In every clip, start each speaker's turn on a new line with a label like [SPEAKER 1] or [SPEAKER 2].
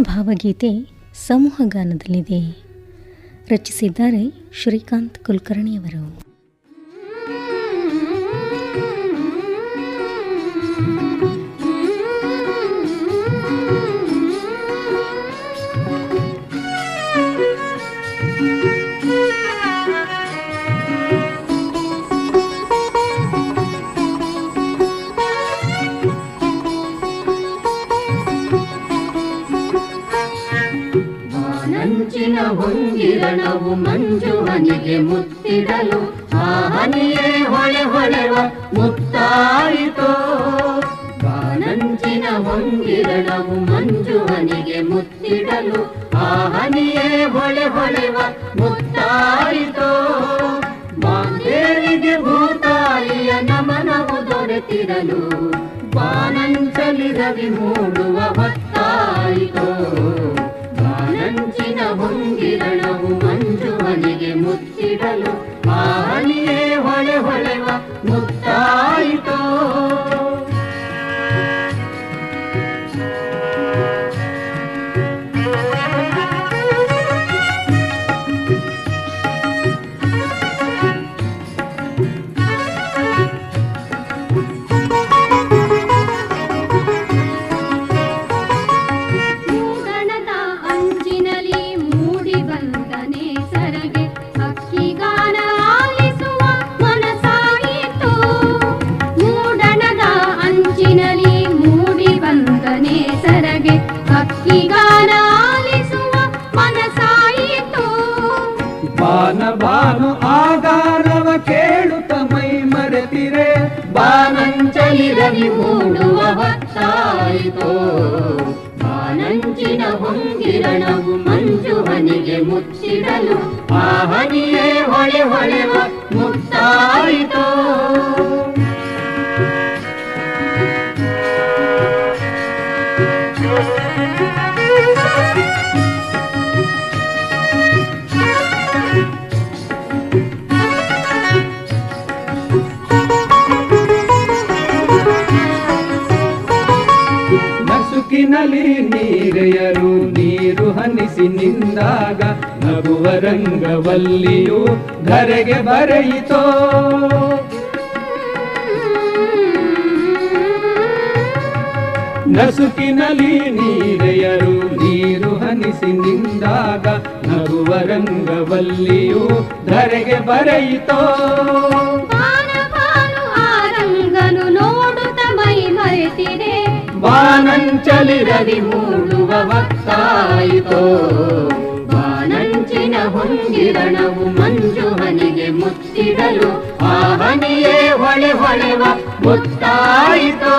[SPEAKER 1] ಭಾವಗೀತೆ ಸಮೂಹ ಗಾನದಲ್ಲಿದೆ. ರಚಿಸಿದ್ದಾರೆ ಶ್ರೀಕಾಂತ್ ಕುಲಕರ್ಣಿಯವರು.
[SPEAKER 2] ನಂಚಿನ ಹೊಂಗಿರಣವು ಮಂಜುವನಿಗೆ ಮುತ್ತಿಡಲು ಆ ಹನಿಯೇ ಹೊಳೆ ಹೊಳೆವ ಮುತ್ತಾಯಿತೋ. ನಂಚಿನ ಹೊಂಗಿರಣವು ಮಂಜುವನಿಗೆ ಮುತ್ತಿಡಲು ಆ ಹನಿಯೇ ಹೊಳೆ ಹೊಳೆವ ಮುತ್ತಾಯಿತೋ. ಬಾಂದೇವಿಗೆ ಭೂತಾಯಿಯ ನಮನವು ದೊರೆತಿರಲು ಬಾನಂಚಲಿ ರವಿ ಮೂಡುವ ಹೊತ್ತಾಯಿತೋ. ಬಾನಂಚಿನ ಹೊಂಗಿರಣವು ಮಂಜು ಮನೆಗೆ ಮುತ್ತಿಡಲು ಆ ಅಕ್ಕಿಗಾನ ಆಲಿಸುವ ಮನಸಾಯಿತು
[SPEAKER 3] ಬಾನ ಬಾನು ಆಗಾರವ ಕೇಳುತ್ತ ಮೈ ಮರೆತಿರೆ.
[SPEAKER 2] ಬಾನಂಚಲಿ ರವಿ ಮೂಡುವ ಹೊತ್ತಾಯಿತೋ. ಬಾನಂಚಿನ ಹೊಂಗಿರಣವು ಮಂಜು ಹನಿಗೆ ಮುಚ್ಚಿಡಲು. ಆ ಹನಿಯೇ ಹೊಳೆ ಹೊಳೆವ
[SPEAKER 3] ನಸುಕಿನಲಿ ನೀರೆಯರು ನೀರು ಹನಿಸಿ ನಿಂದಾಗ ನಗುವ ರಂಗವಲ್ಲಿಯೂ ಧರೆಗೆ ಬರೆಯಿತೋ. ನಸುಕಿನಲಿ ನೀರೆಯರು ನೀರು ಹನಿಸಿ ನಿಂದಾಗ ನಗುವ ರಂಗವಲ್ಲಿಯೂ ಧರೆಗೆ ಬರೆಯಿತೋ. ಬಾನಂಚಲಿ
[SPEAKER 2] ರವಿ ಮೂಡುವ ವಕ್ತಾಯಿತೋ. ಬಾನಂಚಿನ ಹೊಂದಿರಣವು ಮಂಜುಹನಿಗೆ ಮುಚ್ಚಿಡಲು ಆ ಹನಿಯೇ ಹೊಳೆ ಹೊಳೆವ ಮುತ್ತಾಯಿತೋ.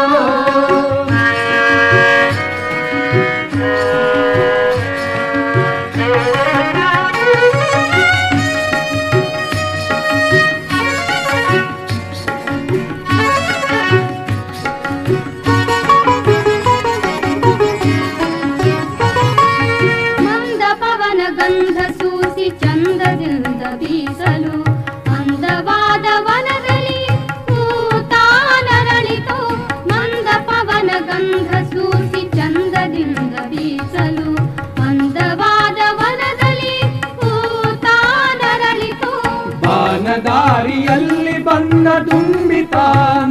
[SPEAKER 3] ಬಾನದಾರಿಯಲ್ಲಿ ಬಂದ ತುಂಬಿತ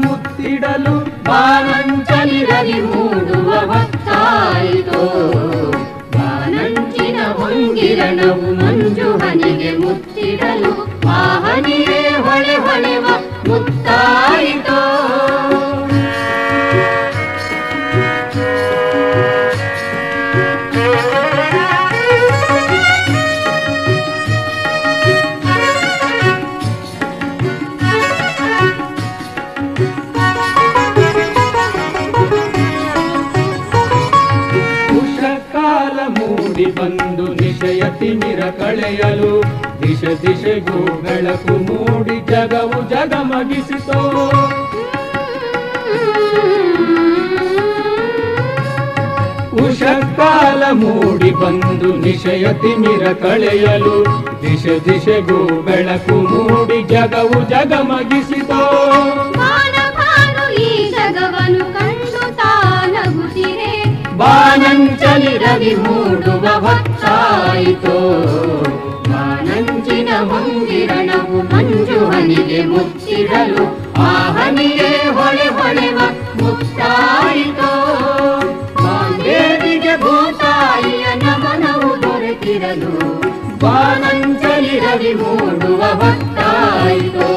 [SPEAKER 3] ಮುತ್ತಿಡಲು
[SPEAKER 2] ಬಾನಂಚಲಿ ರವಿ ಮೂಡುವ ಹೊತ್ತಾಯಿತೋ ಬಾನಂಚಿನ ಹೊಂಗಿರಣವು
[SPEAKER 3] ಬಂದು ನಿಶಯ ತಿಮಿರ ಕಳೆಯಲು. ದಿಶ ದಿಶೆಗೂ ಬೆಳಕು ಮೂಡಿ ಜಗವು ಜಗಮಗಿಸಿತೋ. ಉಷಕಾಲ ಮೂಡಿ ಬಂದು ನಿಶಯ ತಿಮಿರ ಕಳೆಯಲು. ದಿಶ ದಿಶೆಗೂ ಬೆಳಕು ಮೂಡಿ ಜಗವು ಜಗಮಗಿಸಿತೋ.
[SPEAKER 2] ಬಾನಂಚಲಿ ರವಿ ಮೂಡುವ ಹೊತ್ತಾಯಿತೋ? ಮಾನಂಜಿನ ಮಂದಿರಣವು ಮಂಜು ಹನಿಗೆ ಮುಚ್ಚಿರಲು ಆ ಹನಿಗೆ ಹೊಳೆ ಹೊಳೆವ ಮುತ್ತಾಯಿತೋ ಮಾಂದೇವಿಗೆ ಭೂತಾಯಿಯ ನಮನವು ದೊರೆತಿರಲು ಬಾನಂಜಲಿ ರವಿ ಮೂಡುವ ಹೊತ್ತಾಯಿತೋ?